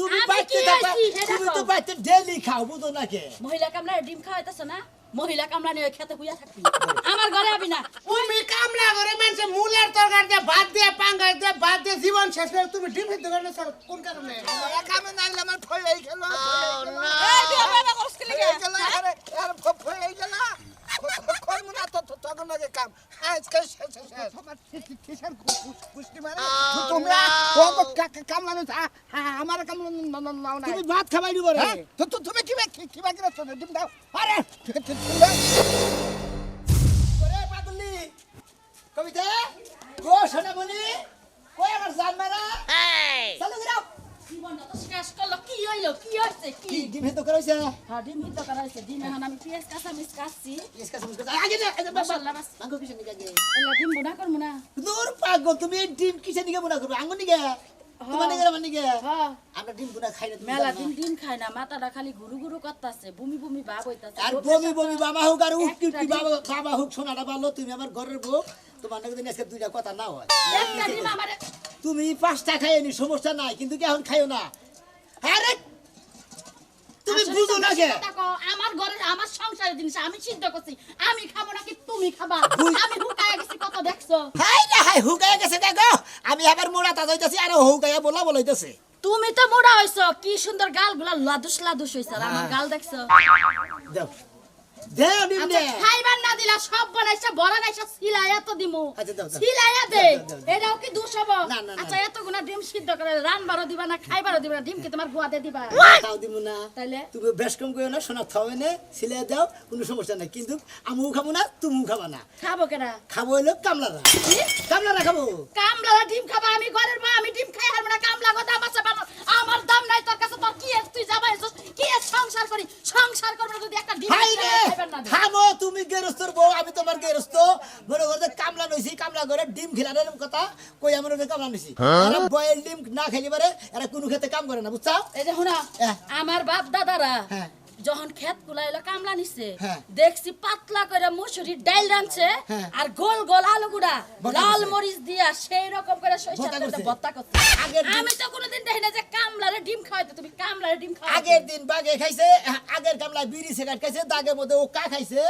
তুমি বাইতে কি থাকবা আছি, হে তুমি। তো বাইতে ডেলি খাও বুঝো না কে? মহিলা কামলা ডিম খাওয়াইতেছ না মহিলা কামলা নিয়ে খেতে হুইয়া থাকবি। আমার ঘরে আবি না। তুমি কামলা করে মানুষের মূলের তরকারি দিয়ে ভাত দিয়ে পাঙ্গাস দিয়ে ভাত দিয়ে জীবন শেষ করে তুমি ডিম খেতে পারলে স্যার কোন কারণে? কামে না আমার ফয়ে গেল। এই বিয়া বাবা করছ কি আর ফয়ে গেল। করব না তো তো- তখন আগে কাম। আজকে শেষ শেষ কিসের মানে তোমরা ও কামলা না আমার নাও না তুমি ভাত খাবাই দিব রে। হ্যাঁ? তো তো তুমি কি কি কি বাকি রাখছো ডিম দাও। আরে ওরে পাগলি কবিতা গো সোনামণি কই আমার জান মারা চালু গরাও জীবনটা তো শেষ করল কি হইল কি হইছে কি কি ডিম হেতো করাইছে? হ্যাঁ ডিম হিদ্ধ করা ডিম এখন আমি পেঁয়াজ কাঁচা মিস কাটছি ইসকা সুন আগে না আগে বাবা মশলা বাস মাঙ্গো কিসে নিকে আগে? এলা ডিম বোনা করব না। দূর পাগল তুমি ডিম কিসে করবে? তোমার হ্যাঁ। আমরা ডিম গুনা খাই না মেলা দিন ডিম খায় না। মাথাটা খালি ঘুরু ঘুরু করতেছে বমি বমি ভাব হইতাছে। আর বমি বমি বাবা হোক আর উঠকি উঠকি বাবা বাবা হোক সোনাটা তুমি আমার ঘরের বউ। তোমার নাকি আজকে দুইটা কথা না হয়। তুমি পাঁচটা খাইনি সমস্যা নাই কিন্তু কি এখন খাইও না? আরে তুমি বুঝো না বেশি কে? আমার ঘরে আমার সংসারের জিনিস আমি চিন্তা করছি। আমি খাব নাকি তুমি খাবা? আমি হুকায় গেছি কত দেখছ? হাই না হাই হুকায় গেছে দেখো আমি আবার মোড়া তা হইতাছি আর হুকায়া বলা বলাইতেছে। তুমি তো মোড়া হইছো কি সুন্দর গালগুলা লাদুস লাদুস হইছে আমার গাল দেখছ? দাও। দেও ডিম আচ্ছা খাইবার না দিলা সব বানাইছে বড় গাইছে সিলাইয়া তো দিমু। আচ্ছা, দাও। সিলাইয়া দে। এটাও কি দুষ হব? না, না, না। আচ্ছা এত গুনা ডিম সিদ্ধ করে রানবারও দিবা না খাইবারও দিবা না ডিম কি তোমার গুয়াতে দিবা। তাও দিব না। তাইলে? তুমি বেশ কম করো না সোনা থাও এনে সিলাই দাও কোনো সমস্যা নাই। কিন্তু আমিও খাব না তুমিও খাবা না। খাব কেনা খাব হইল কামলারা। কামলারা খাব। কামলা ডিম খাবা আমি ঘরের মা আমি ডিম খাই হারবো না কামলা কথা আমার সাথে আমার দাম নাই তোর কাছে তোর কি তুই যাবা এসো কি এর সংসার করি সংসার করব যদি একটা হাই রে। থামো তুমি গেরস্তর বউ আমি তোমার গেরস্ত মনে করতে কামলা নইছি কামলা করে ডিম খিলানোর কথা কই আমার ওদের কামলা নইছি এরা বয়েল ডিম না খাইলে পারে এরা কোনো খেতে কাম করে না বুঝছ এই যে হ্যাঁ। আমার বাপ দাদারা হ্যাঁ। যখন ক্ষেত কুলাইলো কামলা নিছে হ্যাঁ। দেখছি পাতলা করে মুসুরি ডাইল রাঁধছে হ্যাঁ। আর গোল গোল আলু গুড়া লাল মরিচ দিয়া সেই রকম করে করছে। আগের দিন- আমি তো কোনোদিন ডিম খাওয়াইতে তুমি কামলারে ডিম খাওয়াইতে। আগের দিন বাগে খাইছে আগের কামলা বিড়ি সিগারেট খাইছে দাগের মধ্যে ওকা খাইছে।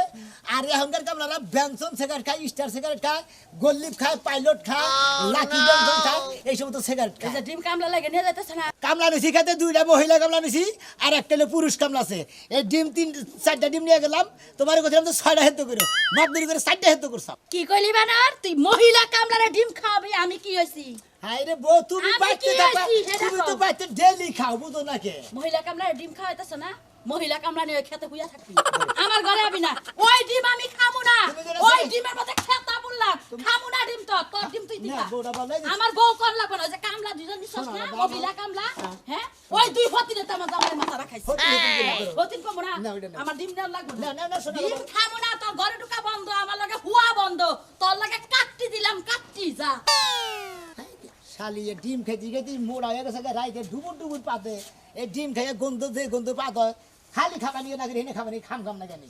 আর এখনকার কামলারা ব্যঞ্জন সিগারেট খায় স্টার সিগারেট খায় গোল্লিপ খায় পাইলট খায় লাকি ব্যঞ্জন খায় এই সমস্ত সিগারেট খায়। ডিম কামলা লাগে নিয়ে যাইতেছে না? কামলা নিছি খাতে দুইটা মহিলা কামলা নিছি আর একটা হলো পুরুষ কামলা আছে। এই ডিম তিন চারটা ডিম নিয়ে গেলাম তোমার কথা তো ছয়টা হেদ্দ করো মাপদুরি করে চারটা হেদ্দ করছাম কি কইলি বানার? তুই মহিলা কামলারে ডিম খাওয়াবি আমি কি হইছি? বউ তুমি তুমি তো ডেলি খাও বুঝো না কে? মহিলা ডিম খাওয়াইতেছ না? মহিলা কামলা নিয়ে খেতে হুইয়া থাকবি। আমার ঘরে আবি না। ওই ডিম আমি খামু না। ওই ডিমের মধ্যে খেতা বললাম খামু না ডিম তো তোর ডিম তুই না দিবা বউটা বলে যে- আমার বউ কর লাগবে না। যে কামলা দুজন নিছস শোনো না না, মহিলা কামলা হ্যাঁ। ওই দুই হতিনে তো আমার জামাই মাথা রাখাইছে। হতি হতি কি না কমু না। আমার ডিম দেওয়ার লাগবে না, না, না, শোনো, ডিম খামু না তোর ঘরে ঢুকা বন্ধ আমার লাগে হুয়া বন্ধ। তোর লাগে কাটটি দিলাম কাটটি যা। শালি এ ডিম খেতে খেতে মোড়া হয়ে গেছে রাইতে ডুবুর ডুবুর পাতে এই ডিম খাইয়ে গন্ধ যে গন্ধ পাত হয় খালি খাবা নিয়ে না এনে খাবা নিয়ে খাম খাম না জানি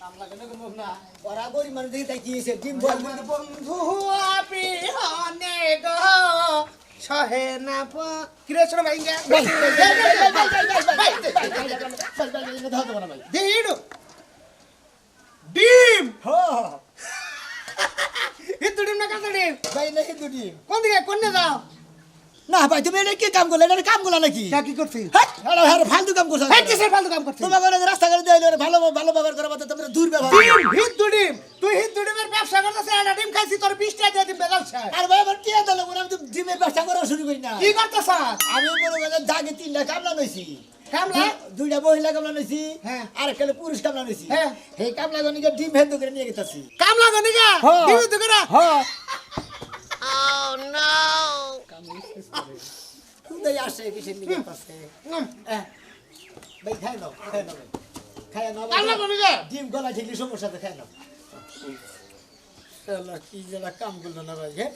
কাম লাগে না গো না ওরা গরিব মানুষ দেখি তাই কি হয়েছে ডিম বন্ধু হনে দিড়ু ডিম হিন্দু ডিম? না কাঁচা ডিম কোন দিকে? কোন যাও? না ভাই তুমি এটা কি কাম করলে? এটা কাম করলা নাকি? তা কি করছিস হ্যাঁ, ফালতু কাম করছ এই কিসের ফালতু কাম করছিস তোমার ঘরে রাস্তা করে দিয়ে ভালো ভালো ব্যবহার করা মতো তোমরা দুর্ব্যবহার। ডিম হিন্দু ডিম তুই হিন্দু ডিমের ব্যবসা করতেছিস একটা ডিম খাইছি তোর বিশ টাকা দিয়ে দিন বেলাল সাহেব আর ভাই আমার কি দিল আমি ডিমের ব্যবসা করা শুরু করি না। কি করতেছ? আমি মনে করি দাগে তিনটা কামলা নইছি কামলা? দু- দুইটা মহিলা কামলা নইছি হ্যাঁ। আর একটা পুরুষ কামলা নইছি হ্যাঁ। এই কামলা গনিকে ডিম হেন্দ করে নিয়ে গেতাছি। কাম লাগো নিগা হ্যাঁ। ডিম হিন্দু করে? হ্যাঁ খুদাই আসে কিসের নিয়ে হ্যাঁ ভাই খাই নাও খাই নাও খাই নাও কাম লাগো নিগা ডিম গলা ঠিকই সমস্যা তো খাই নাও। কি যেটা কাম করল না ভাই হ্যাঁ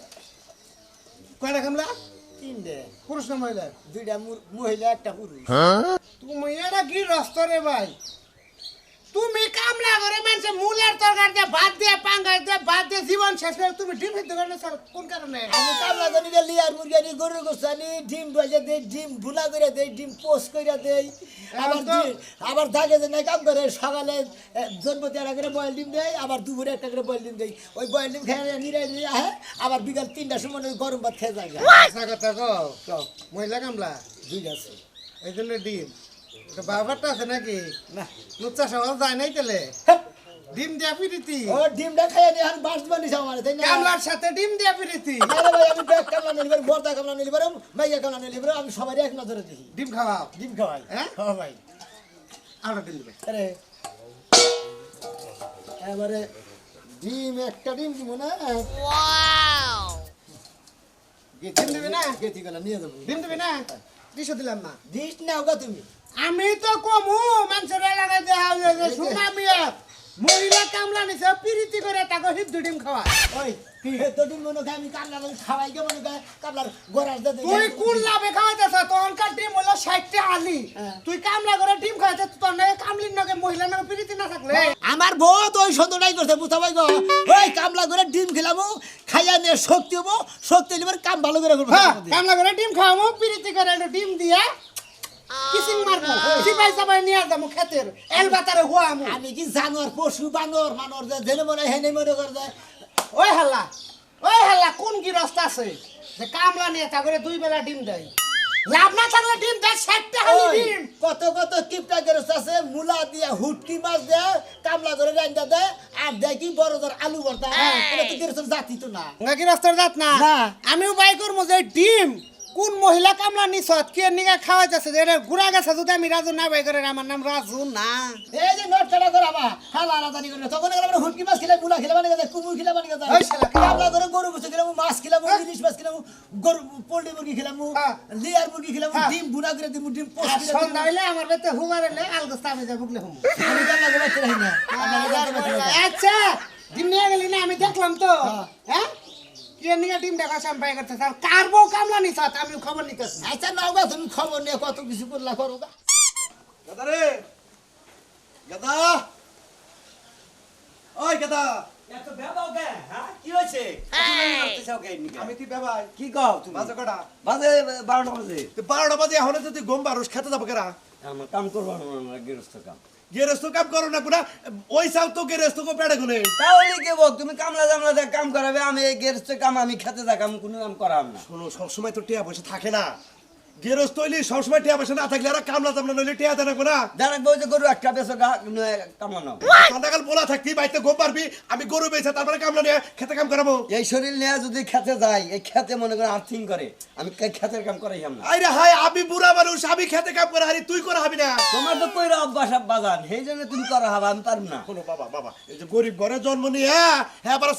কয়টা কামলা? তিনটে। পুরুষ না মহিলা? দুইটা মহিলা একটা পুরুষ। তুমি এটা কি রাস্তা রে ভাই? তুমি কামলা করে মানুষে মূলের তরকারি দিয়ে ভাত দিয়ে পাঙ্গাস দিয়ে ভাত দিয়ে জীবন শেষ করে তুমি ডিম খেতে পারো স্যার কোন কারণে? আমি কামলা করি গেলি আর মুরগি আনি গরুর গোস্ত আনি ডিম ভাজে দেই ডিম ভুলা করে দেই ডিম পোস্ট করে দেই। আবার আবার থাকে যে নাই কাম করে সকালে জন্ম একটা করে বয়েল ডিম দেয় আবার দুপুরে একটা করে বয়েল ডিম দেই। ওই বয়েল ডিম খেয়ে নিরাই নিয়ে আহে আবার বিকাল তিনটার সময় ওই গরম ভাত খেয়ে যায় কথা কও। কও। মহিলা কামলা? দুই আছে এই জন্য ডিম। তো বাবারটা আছে নাকি? না। সহজ যায় নাই তেলে ডিম দিয়া পিরিতি ও ডিমটা খাইয়ে নিয়ে এখন বাস বানিয়েছে আমার তাই না? কামলার সাথে ডিম দিয়া পিরিতি না রে ভাই, আমি ব্যাগ কামলা নিলি পারে বর্দা কামলা নিলি পারে মাইয়া কামলা নিলি পারে আমি সবারই এক নজরে দেখি। ডিম খাওয়াও? ডিম খাওয়াই। হ্যাঁ? হ্যাঁ ভাই। আরও ডিম দিবে। আরে। এবারে ডিম একটা ডিম দিব না? ডিম দিবি না? গেছি গেলাম নিয়ে যাব। ডিম দিবি না? দিশো দিলাম না। ডিশ নাও গা তুমি। আমি তো কমু মানুষের এলাকায় দেখা সোনা মিয়া মহিলা কামলা নিছে পিরিতি করে তাকে হিন্দু ডিম খাওয়া ওই তুই কোন লাভে খাওয়াইতেছ? তখনকার ডিম হলো ষাটটা আলি। হ্যাঁ। তুই কামলা করে ডিম খাওয়াইছিস তোর নাকি কামলির নাকি মহিলা নাকি পিরিতি না থাকলে? আমার বউ তো ওই সন্ধ্যটাই করছে বুঝতে পাই গো ওই কামলা করে ডিম খেলামু খাইয়া নিয়ে শক্তি হব শক্তি কাম ভালো করে করব। হ্যাঁ কামলা করে ডিম খাওয়ামু পিরিতি করে ডিম দিয়া কিসিং মারবো? সিপাই সাপাই নিয়ে যাব খেতের এল বাতারে হুয়ামু আমি। কি জানোয়ার পশু বানর মানর যে জেনে মনে হয় হেনে মনে করে যায়। ওই হাল্লা ওই হাল্লা কোন কি রাস্তা আছে? যে কামলা নিয়ে তা করে দুই বেলা ডিম দেয়। লাভ না থাকলে ডিম দেয় ষাটটা হালি ডিম। কত কত গেরস্ত আছে মুলা দিয়া হুটকি মাছ দেয় কামলা করে রান্না দেয় আর দেয় কি বড় ধর আলু ভর্তা। এটা তো গেরস্ত জাতি তো না। নাকি রাস্তার যাত না। না। আমিও বাই করব যে ডিম কোন মহিলা কামলা নিছত কে নিগা খাওয়াইতেছে যে এটা গুড়া গেছে যদি আমি রাজু না বাই করে আমার নাম রাজু না এই যে নোট কাটা করে আমার হালা আলাদানি করে তখন আমরা হুটকি মাছ খেলে মুলা খেলে বানিয়ে যায় কুমুর খেলে ওই শালা। কামলা করে গরু গুছো খেলাম মাছ খেলাম ইলিশ মাছ খেলাম গরু পোল্ট্রি মুরগি খেলাম। লিয়ার মুরগি খেলাম। ডিম বুনা করে দিমু ডিম পোস্ট করে সন্ধ্যা। হইলে আমার বেতে হুমার এলে আলগোস্তা আমি যাব বলে হুম আমি কামলা করে কামলা বাচ্চা রাখি না। আচ্ছা ডিম নিয়ে গেলি না আমি দেখলাম তো হ্যাঁ। নিয়ে ডিম দেখা বাই করতে আর কার বউ কামলা নিছত আমি খবর নিতেছি। আচ্ছা নাও গা তুমি খবর নিয়ে কত কিছু করলা করো গা। গাদা রে। গাদা। ওই গাদা। এত হ্যাঁ? কি হয়েছে? তুমি করতেছাও কে নিকে আমি তুই বেবাই। কি কও তুমি? বাজে কটা? বাজে বারোটা বাজে। বারোটা বাজে এখন যদি গম বারোস খেতে যাব কেরা? আমার কাম করব না গৃহস্থ কাম। গেরেস্ত কাম করো না পুরা ওই সাল তো গেরস্থ কো পেড়ে গুনে তাহলে কে বল তুমি কামলা জামলা দিয়ে কাম করাবে আমি এই গেরস্থ কাম আমি খেতে থাকাম কোনো কাম করাম না। শোনো সবসময় তো টিয়া পয়সা থাকে না। গেরস্ত হইলে সবসময় টিয়া পয়সা না থাকলে আর কামলা নইলে টিয়া না। বউ যে গরু একটা বেসো কামানো সন্ধ্যাকাল বলা থাকতি বাড়িতে গম পারবি আমি গরু বেছে তারপরে কামলা নিয়ে খেতে কাম করাবো। এই শরীর নিয়ে যদি খেতে যাই এই খেতে মনে করেন আর্থিং করে আমি খেতের কাম করাইলাম না। আরে হাই আমি বুড়া মানুষ আমি খেতে কাম করে হারি তুই করে হাবি না। তোমার তো কইরা অভ্যাস বাজান সেই জন্য তুমি করা হবা আমি পারব না। বাবা বাবা এই যে গরিব ঘরে জন্ম নিয়ে হ্যাঁ হ্যাঁ আবার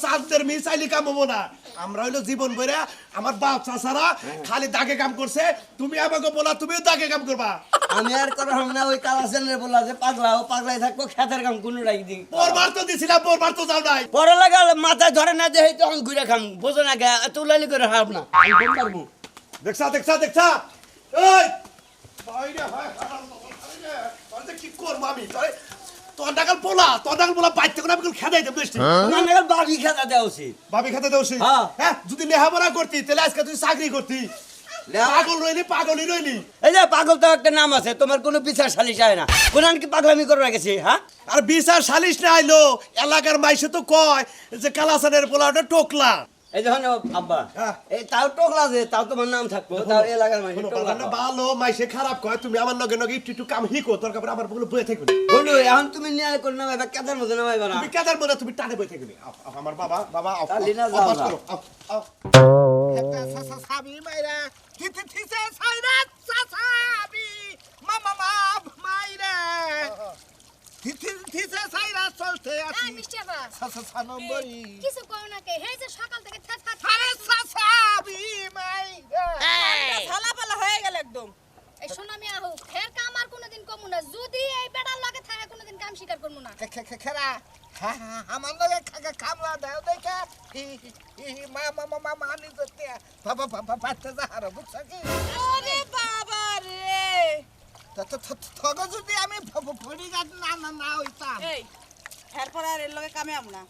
চাইলে কাম হব না। আমরা হইল জীবন বইরা আমার বাপ চাচারা খালি দাগে কাম করছে তুমি আমাকে বলা তুমিও তাকে কাম করবা। আমি আর করা হবে না ওই কালা ছেলে বলা যে পাগলা ও পাগলাই থাকব খেতের কাম কোনো রাখি দিই। পরবার তো দিছিলাম পরবার তো যাও নাই। পরে লাগা মাথায় ধরে না যে তখন ঘুরে খাম। বোঝো না গে এত উলালি করে হাব না। আমি বল পারব দেখছা দেখছা দেখছা। এই! বাইরে হয় কি করব আমি? তোর তোর পোলা তোর ডাকাল পোলা বাইতে করে আমি খেদাই দেব বেশি তোমার নাগাল বাড়ি খেতা দেওয়া উচিত। ভাবি খেতে দেওছি হ্যাঁ। হ্যাঁ যদি লেহাপড়া করতি তাহলে আজকে তুই চাকরি করতি। পাগল রইলি পাগলই রইলি। এই যে পাগল তো একটা নাম আছে তোমার কোনো বিচার সালিশ হয় না। কোন কি পাগলামি করে রেখেছি হ্যাঁ? আর বিচার সালিশ না আইলো এলাকার মাইসে তো কয় যে কালাসানের পোলা ওটা টোকলা। এই যখন আব্বা হ্যাঁ। এই তাও টোকলা যে তাও তোমার নাম থাকব তাও এলাকার মানুষ টোকলা ভালো মাইসে খারাপ কয় তুমি আমার একটু একটু কাম হিকো তোর কাপড় আমার বলে বয়ে থাকবে বলু এখন তুমি নিয়ে করে নামাইবা কেদার মধ্যে নামাইবা না। তুমি কেদার তুমি টানে বয়ে থাকবে। আমার বাবা বাবা আও, আও, আও। সাবি মাইরা থিসে সাইরা সাসাবি মামা মাপ মাইরা। থিসে সাইরা চলতে আছি। সাসা নম্বরই। কিছু কও না কে? হে যে সকাল থেকে থা থা আরে সাসাবি মাইরা। ঝালাপালা হয়ে গেল একদম। এই শোনা আমি আহু ফের কাম আর কোনোদিন কমু না। যদি এই বেড়ার লগে থাকে কোনোদিন কাম স্বীকার করব না। খেরা। খাকা কামলা দাও দেখে মা মা মা মা মা নি। যেতে বাবা বাবা পাতে যা বুঝছ কি আরে বাবা রে তা থগ যদি আমি ফরিঘাট না না না হইতাম এই এরপর আর এর লগে কামে আমরা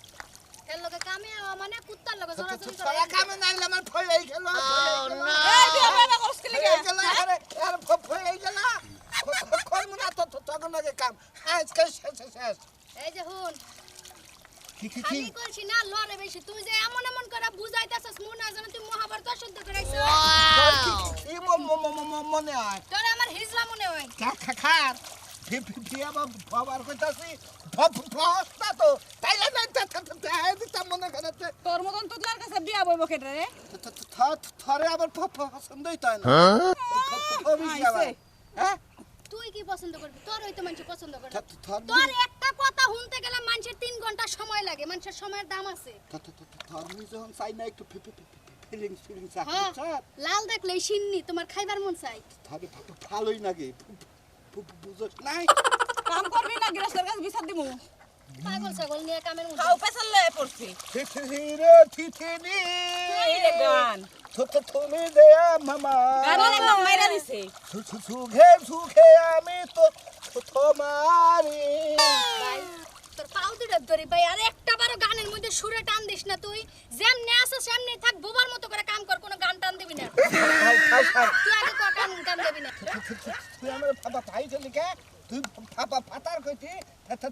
এর লগে কামে মানে কুত্তার লগে জড়াজড়ি করে তোরা কামে নাইলে আমার ফল এই গেল এই বিয়া বাবা করছ কি লাগা এই গেল আরে আর ফল এই গেল করব না তো তখন লাগে কাম আজকে শেষ শেষ এই যে হুন কি কি কি খালি করছি না লড়ে বেশি তুই যে এমন এমন করে বুঝাইতাছস মনে হয় যেন তুই মহাভারত শুদ্ধ করাইছ কি ম- ম- ম- ম- মনে হয় তোর আমার হিজলা মনে হয় খা- খা- খার ফি- ফি- ফি আবার বাবার কইতাছি ফসতা তো তাইলে না তা- তা- তা- তা- দিতাম মনে করাতে তোর মতন কাছে বিয়া বইব কেটে রে থরে আবার প- প- পছন্দই তো হয় না। হ্যাঁ তুই কি পছন্দ করবি তোর হয়তো মানুষ পছন্দ করে না। থ- থর তোর একটা কথা শুনতে গেলে মানুষের তিন ঘণ্টা সময় লাগে মানুষের সময়ের দাম আছে। ধর্মী যখন চাই না একটু ফিলিংস ফিলিংস হ্যাঁ লাল দেখলেই সিন্নি তোমার খাইবার মন চাই। তাহলে ভালোই লাগে। বুঝছ নাই। কাম করবি না গৃহস্থের কাছে বিচার দিমু। পাগল ছাগল নিয়ে কামের মধ্যে। খাও পেছাল লয়ে পড়ছি। থিথিরে থিথিরি এই রে গান থু- থু- দেয়া মামা। গান অনেক দিছে। সু- সু- সুখে সুখে আমি তো তোমারি ভাই তোর পাও দুটো ধরি ভাই আর একটা বারো গানের মধ্যে সুরে টান দিস না তুই যেমনি আসো সেমনি থাক বোবার মতো করে কাম কর কোনো গান টান দিবি না তুই আগে তো কান কান দিবি না তুই আমার ভাই চলি কে তুই ফাপা ফাতার কইতি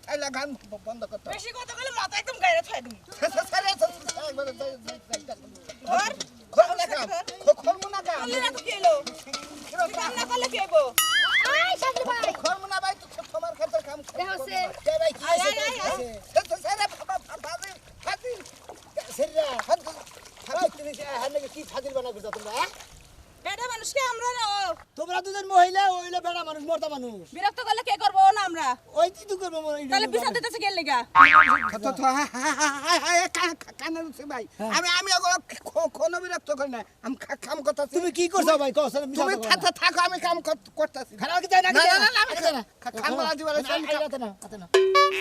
তাইলে গান বন্ধ করতে বেশি কথা বলে মাথা একদম গায়রে ছয় দিমু করলে না তো কি হলো কাম না করলে কি হইব আই সাজু ভাই দেহ সে আয় আয় আয় আয় কি ফাজিল বানা করছ তোমরা হ্যাঁ? বেটা মানুষকে আমরা না ও তোমরা দুজন মহিলা ওইলে বেড়া মানুষ। বিরক্ত করলে কে করব না আমরা? ওই কি তুই করব তাহলে বিচার দিতেছে কে লেগা? আমি আমি ওগুলো কোনো বিরক্ত করি না। আমি কাম করতেছি। তুমি কি করছ ভাই? কও তুমি থাকো আমি কাম করতেছি। কি না না, না, আমি না, না।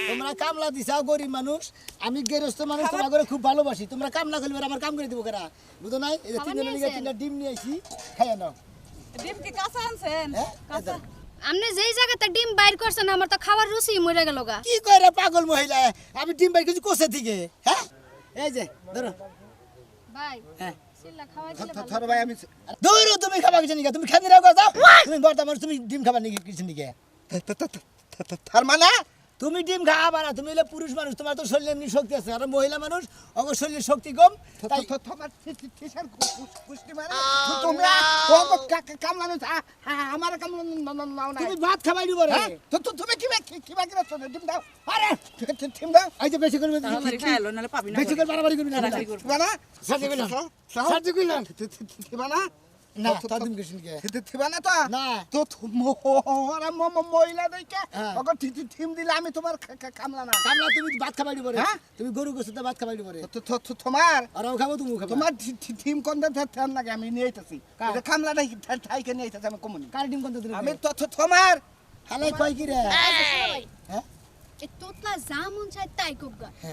তোমরা কামলা দিছাও গরিব মানুষ। আমি গেরস্ত মানুষ তোমার করে খুব ভালোবাসি। তোমরা কামলা করলে আমার কাম করে দিব কেরা? বুঝো নাই? এই তিনজনের লিগে তিনটা ডিম নিয়ে আইছি খাইয়া নাও। ডিম কি কাঁচা আনছেন? হ্যাঁ? কাঁচা আপনি যেই জায়গাতে ডিম বাইর করছেন আমার তো খাওয়ার রুচি মরে গেল গা কি করে পাগল মহিলা আমি ডিম বাইর কিছু কোসে থেকে হ্যাঁ এই যে ধরো ভাই হ্যাঁ দৌড়ো তুমি খাবা কিছু নিকে তুমি রাখো তুমি তুমি ডিম খাবার নিকে কিছু নিকে থর মানে তুমি ডিম খাওয়া না তুমি হলে পুরুষ মানুষ তোমার তো শরীরে এমনি শক্তি আছে আর মহিলা মানুষ অগর শরীরের শক্তি কম থ- তাই থ- থ- তোমার থি- থি- থিসার কু- কু- কুষ্টি মানে তোমরা ও কা- কা- কামলানো আ- আ- আমার কামলানো ন- ন- নাও নাই তুমি ভাত খাবাই দিব রে। হ্যাঁ? তো তুমি কি- ডিম দাও। আরে ঠি- ঠি- ডিম দাও। এই যে বেশি করবে খাইলো নাহলে পাবি না বেশি করে বাড়াবাড়ি করবি না। তাড়াতাড়ি করব। থিবা না সাহায্য করলাম সহ- সাহায্য করলাম থি- থি- থি- থিবা না না তো- তা তো- তুমি কিছু নিকে থি- থি- থিবা না তো? না। তো মহিলা দেখে হ্যাঁ। থিম দিলে আমি তোমার কা- কা- কামলা না। কামলা তুমি ভাত খাবাই দিব রে। হ্যাঁ? তুমি গরু ভাত খাবাই দিব রে। তো- তোমার? আর ও খাব তুমি খাব। তোমার থি- থি- থিম কোন লাগে? আমি নিয়ে আইতাছি। এটা কামলা নাই ঠাইকে নিয়ে আইতাছি আমি কমনি। কার ডিম দিলে? আমি তো তো- তোমার? হালাই কয় কি রে? হ্যাঁ? তোতলা যা মন চায় তাই।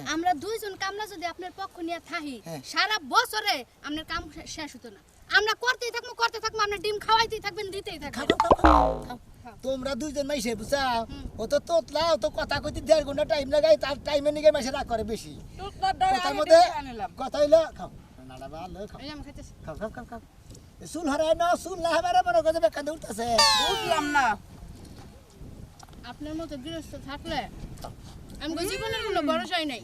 আমরা দুইজন কামলা যদি আপনার পক্ষ নিয়ে থাকি হ্যাঁ। সারা বছরে আপনার কাম শেষ হতো না। আমরা করতেই থাকব করতে থাকব আমরা ডিম খাওয়াইতেই থাকবেন দিতেই থাকবেন। তোমরা দুইজন মাইসে বুঝাও ও তো তোতলা ও তো কথা কইতে দেড় ঘণ্টা টাইম লাগাই তার টাইমে নিগে মাইসে রাগ করে বেশি। কথার মধ্যে। কথা হইল খাও। নাড়া ভালো খাও। খাও খাও খাও খাও। চুল না চুল না হেবারে মনে করে বেকান উঠতেছে। বুঝলাম না। আপনার মতো গৃহস্থ থাকলে আমি জীবনের কোনো ভরসাই নাই।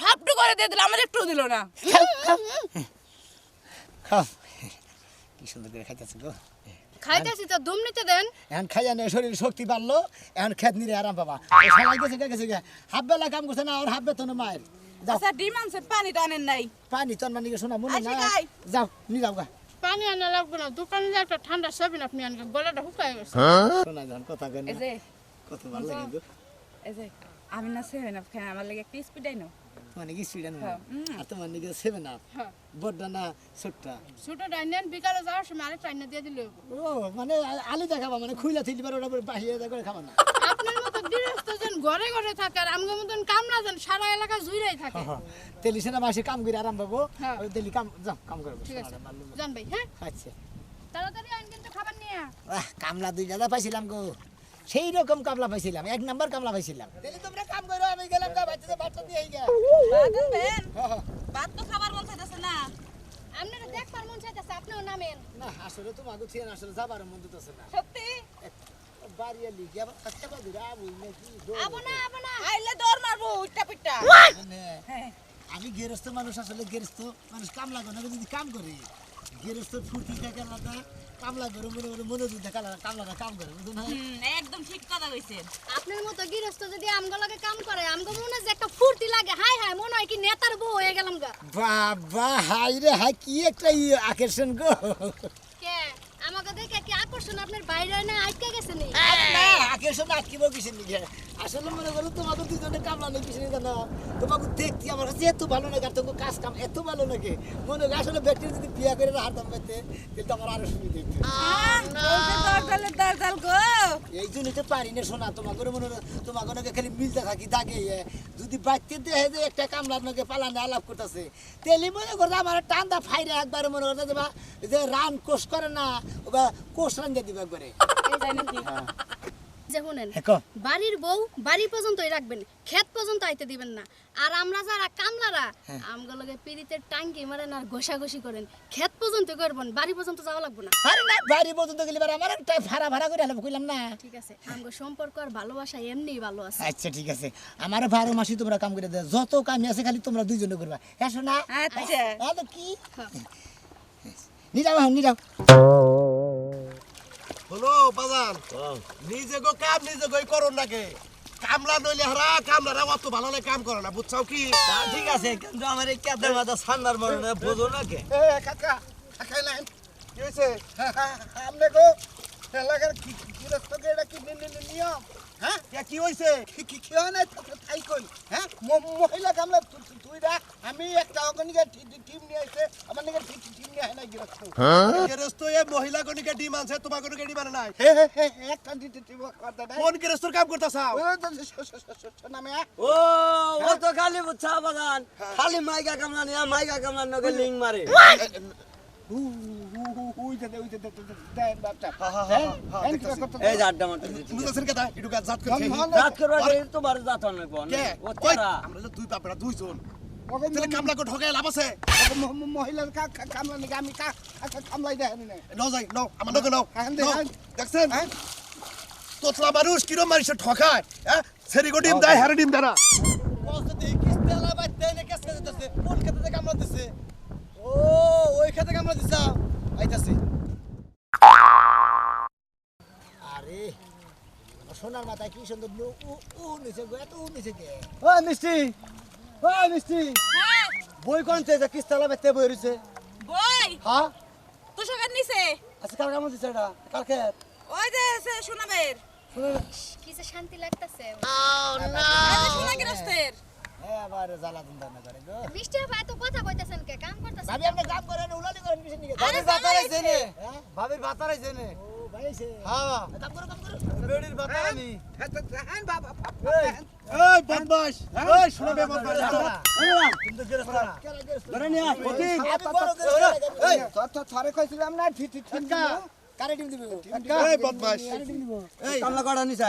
সাপটু করে দিয়ে দিল আমার একটু দিল না। খাও কি সুন্দর করে খাইতেছে গো। খাইতেছি তো দম নিতে দেন। এখন খাইয়া নেই শরীর শক্তি বাড়লো এখন খেত নিরে আরাম পাবা। সবাই গেছে গে গেছে গে। হাফ বেলা কাম করছে না আর হাফ বেতন মায়ের। আচ্ছা ডিম আনছেন পানি টানেন নাই। পানি তোর মানে শোনা মনে আসি না যাও নি যাও গা। পানি আনা লাগবে না দোকানে যে একটা ঠান্ডা সাবিন আপনি আনবেন গলাটা শুকায় গেছে। শোনা যখন কথা কেন এই যে। কত ভালো লাগে গো। এই যে আমি না সেভেন আপ খাই আমার লাগে একটা স্পিড আইনো। মানে কি সুইডেন হ্যাঁ, উম। আর তোমার নিকে সেভেন আপ হ্যাঁ। বড়টা না ছোটটা? ছোট ডাইনেন বিকালে যাওয়ার সময় আরেকটা আইনা দিয়ে দিলে ও মানে আলু দেখাবা মানে খুইলা থিলি পারে ওটা বাহিরে করে খাবা না। আপনার মতো গৃহস্থ যেন ঘরে ঘরে থাকে আর আমগো মতন কামলা যেন সারা এলাকা জুইরাই থাকে। তেলি সেনা মাসে কাম করে আরাম পাবো। হ্যাঁ। তেলি কাম যাও কাম করব ঠিক আছে। জান ভাই হ্যাঁ। আচ্ছা। তাড়াতাড়ি আইন কিন্তু খাবার নিয়ে আহ, কামলা দুই দাদা পাইছিলাম গো। সেই রকম কামলা পাইছিলাম এক নাম্বার কামলা পাইছিলাম। তাহলে তোমরা কাম করো আমি গেলাম গা বাচ্চাদের বাচ্চা দিয়ে গা ভাত তো খাবার মন চাইতেছে না। আপনারা দেখবার মন চাইতেছে আপনিও নামেন। না আসলে তোমাকে ছিলেন আসলে যাবার মন দিতেছে না। সত্যি? বাড়ি এলি কি আবার কাজটা বাদুর আবু নাকি আবো না আবো না। আইলে দৌড় মারবো উল্টা পিঠটা আমি গেরস্ত মানুষ আসলে গেরস্ত মানুষ কামলা করে যদি কাম করে গেরস্ত ফুর্তি থাকে আলাদা কামলা করে মনে মনে মনে যদি থাকে আলাদা কামলাটা কাম করে বুঝুন একদম ঠিক কথা কইছেন। আপনার মতো গৃহস্থ যদি আমগো লাগে কাম করে আমগো মনে যে একটা ফুর্তি লাগে। হাই হাই মনে হয় কি নেতার বউ হয়ে গেলাম গা। বাবা হাই রে হাই কি একটা ইয়ে আকর্ষণ গো। কে? আমাকে দেখে কি আকর্ষণ আপনার বাইরে না আটকে গেছে নি? না আকর্ষণ আটকিব কিসের নিকে আসলে মনে করো তোমাকে দুজনে কামলা নেই কিসের জানো তোমাকে দেখতে আমার কাছে এত ভালো লাগে আর তোমাকে কাজ কাম এত ভালো লাগে। মনে হয় আসলে ব্যক্তি যদি বিয়া করে হারতাম পাইতে তাহলে তো আমার আরও সুবিধা হইতো। এই জন্যই তো পারি না শোনা তোমাকে মনে তোমাকে নাকি খালি মিলতে থাকি দাগে যদি বাচ্চা দেখে যে একটা কামলার নাকি পালানে আলাপ করতেছে তেলি মনে করতে আমার টান্দা ফাইরে একবারে মনে করতে দেবা যে রান কোষ করে না বা কোষ রান দিয়ে দিবে একবারে। যে শুনেন হ্যাঁ। বাড়ির বউ বাড়ি পর্যন্তই রাখবেন ক্ষেত পর্যন্ত আইতে দিবেন না। আর আমরা যারা কামলারা হ্যাঁ। আমগো লগে পিড়িতে টাঙ্কি মারেন আর ঘষাঘষি করেন ক্ষেত পর্যন্ত করবেন বাড়ি পর্যন্ত যাওয়া লাগবে না। আরে না বাড়ি পর্যন্ত গেলে আমার একটা ভাড়া ভাড়া করে কইলাম না। ঠিক আছে আমগো সম্পর্ক আর ভালোবাসা এমনিই ভালো আছে। আচ্ছা ঠিক আছে। আমার বারো মাসই তোমরা কাম করে দেয় যত কামি আছে খালি তোমরা দুইজনে করবা। এসো না আচ্ছা। তাহলে কি? যাও নিয়ে যাও। হলো বাজান। নিজে গো কাম নিজে গই করুন নাকি। কামলা নইলে হারা কামলারা অত ভালো লাগে কাম করে না বুঝছাও কি? ঠিক আছে কিন্তু আমার এই কেদে মাথা ঠান্ডার মরণে বোঝো না কে? এ কাকা খাইলেন কি হয়েছে আমনে গো এলাকার কি কি রাস্তা কি নি- নি- নি- নিয়ম? হ্যাঁ? এ কি হইছে? কি কি কি হয় না তাই কই? হ্যাঁ? মহিলা কামলা তুই দা আমি একটা অগনিকা টিম নিয়ে আইছে আমার নিকে টিম নিয়ে আয় না গিরস্ত গেরস্ত এ মহিলা গণিকা ডিম আনছে তোমার গণিকা ডিম আনে নাই। হে হে হে একটা টিম কথা কোন গেরস্তর কাম শ- নামে ও ও তো খালি বুঝছা বাগান। খালি মাইকা কামলা নিয়া মাইকা কামলা নগে লিং মারে। হু হু হু who we they we they দে দেন বাপটা হা, হা, হা, হা, হা, হ্যাঁ দেখতাছি। এই যে আড্ডা মারতে বুঝতেছেন কেটা একটু গাছ জাত করছে রাত করবা গেলে তোমার জাত অনেক কে ও কই তারা আমরা তো দুই বাপরা দুইজন তাহলে কামলা কো ঠকাই লাভ আছে মহিলার কা- কা- কামলা নাকি আমি কা- কা- কামলাই দেয় না যাই নাও আমার নগে খেতে কামড়া দিছা আইতাছি। আরে সোনার মাথায় কি সুন্দর উ নিচে গো এত উ নিচে কে? ও মিষ্টি ও মিষ্টি। বই কোন থেকে কিস্তালা বেতে বই রইছে। বই? হ্যাঁ? তুষার নিছে। আচ্ছা কার কাম দিছে এটা? কার খেত? ওই যে সে শোনাবের কি যে শান্তি লাগতেছে। শোনা গৃহস্থের হ্যাঁ আবার জ্বালা দিন না করে গো। মিষ্টি ভাই তো কথা কইতাছেন কে? কাম করতেছেন ভাবি আপনি কাম করেন করেন নিকে? জেনে হ্যাঁ? ও ভাই সে হ্যাঁ কাম করো কাম করো। বেড়ির বাতারানি হ্যাঁ? বাবা এই বদমাশ এই শুনবে বদমাশ কিন্তু গেরস্তা কেন ধরে নিয়া আমি বড় করে এই থরে কইছিলাম না ঠিক ঠিক ঠিক কারে ডিম দিবে? এই বদমাশ। নিছে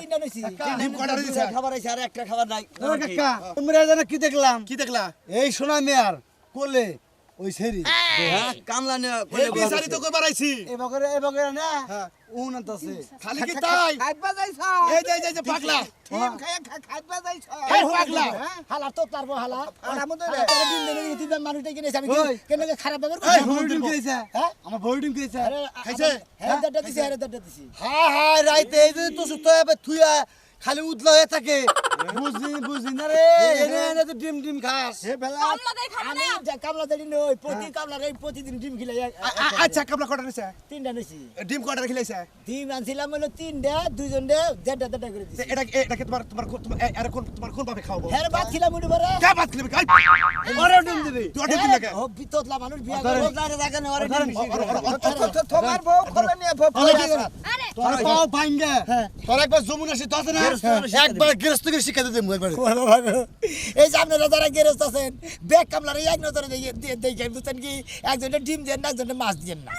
তিনটা ডিম খাবার আছে আর একটা খাবার নাই। ও কাকা তোমরা জানো কি দেখলাম? কি দেখলাম এই সোনা মেয়ার কোলে ওই সেরি। হ্যাঁ কামলা নিয়া কোলে বিচারি তো কই বাড়াইছি। এবারে এবারে না? হ্যাঁ। আছে খালি কি তাই? খাইবা যাইছ এই যে এই পাগলা। টিম খাই খাইবা যাইছ এই পাগলা। হালা তো তারবো হালা। হালা মতো রে। হালা তোরে ডিম দেনে দিতে দিন মানুষটা আমি কেন খারাপ ব্যবহার করছি? হ্যাঁ? আমার বড় খাইছে? হ্যাঁ দাদা দিছি আরে দাদা দিছি। হ্যাঁ হ্যাঁ রাইতে এই যে তো সুতো হবে থুয়া খালি উদলা হয়ে থাকে। বুঝি বুঝি না রে? এনে এনে তো ডিম ডিম খাস। হে বেলা কামলা দেয় খাবে আমি যা কামলা দেরি নই প্রতি কামলা রে প্রতিদিন ডিম খিলাই আ- আ- আচ্ছা কামলা কটা নিছে? তিনটা নিছি। ডিম কটা খিলাইছে? ডিম আনছিলাম হলো তিনটা দুইজন দে দেড়টা দেড়টা করে দিছি। এটা এটা কি তোমার তোমার এর কোন তোমার কোন ভাবে খাওয়াবো? হ্যাঁ ভাত খিলাম উঠে পরে। কে ভাত খেলবি? খাই ওরে ডিম দিবি তুই দিন লাগে ও বিততলা মানুষ বিয়া। করে ওদারে দেখে না ওরে ডিম। তোমার বউ কোলে নিয়ে আরে তোর পাও ভাঙ্গে তোর একবার জমুন আসি তো আছে না একবার গৃহস্থকে শিক্ষা দিতে একবার। এই যে আপনারা যারা গৃহস্থ আছেন ব্যাগ কামলার এক নজরে দেখে দেখে বুঝছেন কি? একজনটা ডিম দেন না একজনের মাছ দেন না।